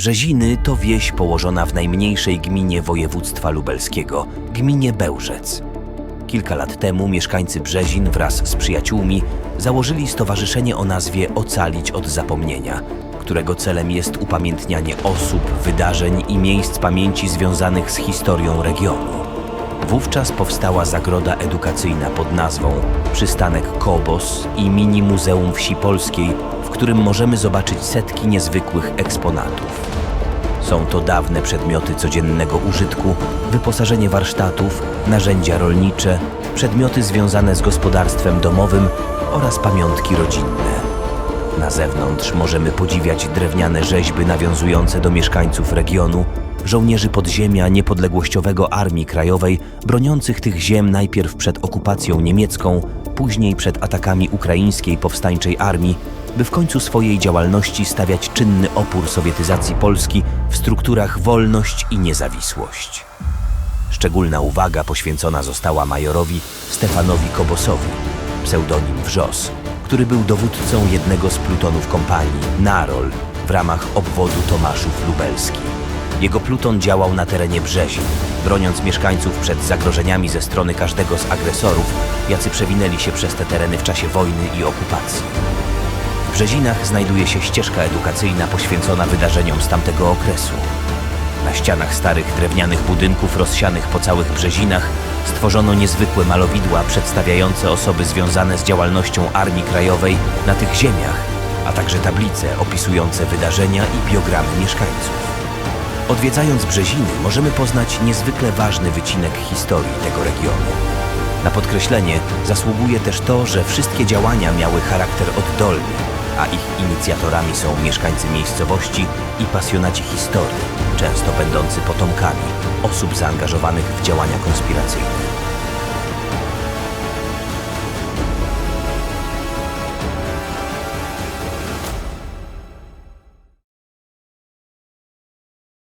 Brzeziny to wieś położona w najmniejszej gminie województwa lubelskiego, gminie Bełżec. Kilka lat temu mieszkańcy Brzezin wraz z przyjaciółmi założyli stowarzyszenie o nazwie Ocalić od zapomnienia, którego celem jest upamiętnianie osób, wydarzeń i miejsc pamięci związanych z historią regionu. Wówczas powstała zagroda edukacyjna pod nazwą Przystanek Kobos i Mini Muzeum Wsi Polskiej, w którym możemy zobaczyć setki niezwykłych eksponatów. Są to dawne przedmioty codziennego użytku, wyposażenie warsztatów, narzędzia rolnicze, przedmioty związane z gospodarstwem domowym oraz pamiątki rodzinne. Na zewnątrz możemy podziwiać drewniane rzeźby nawiązujące do mieszkańców regionu, żołnierzy podziemia niepodległościowego Armii Krajowej, broniących tych ziem najpierw przed okupacją niemiecką, później przed atakami ukraińskiej powstańczej armii, by w końcu swojej działalności stawiać czynny opór sowietyzacji Polski w strukturach wolność i niezawisłość. Szczególna uwaga poświęcona została majorowi Stefanowi Kobosowi, pseudonim Wrzos, który był dowódcą jednego z plutonów kompanii Narol w ramach obwodu Tomaszów Lubelski. Jego pluton działał na terenie Brzezin, broniąc mieszkańców przed zagrożeniami ze strony każdego z agresorów, jacy przewinęli się przez te tereny w czasie wojny i okupacji. W Brzezinach znajduje się ścieżka edukacyjna poświęcona wydarzeniom z tamtego okresu. Na ścianach starych drewnianych budynków rozsianych po całych Brzezinach stworzono niezwykłe malowidła przedstawiające osoby związane z działalnością Armii Krajowej na tych ziemiach, a także tablice opisujące wydarzenia i biogramy mieszkańców. Odwiedzając Brzeziny możemy poznać niezwykle ważny wycinek historii tego regionu. Na podkreślenie zasługuje też to, że wszystkie działania miały charakter oddolny, a ich inicjatorami są mieszkańcy miejscowości i pasjonaci historii, często będący potomkami osób zaangażowanych w działania konspiracyjne.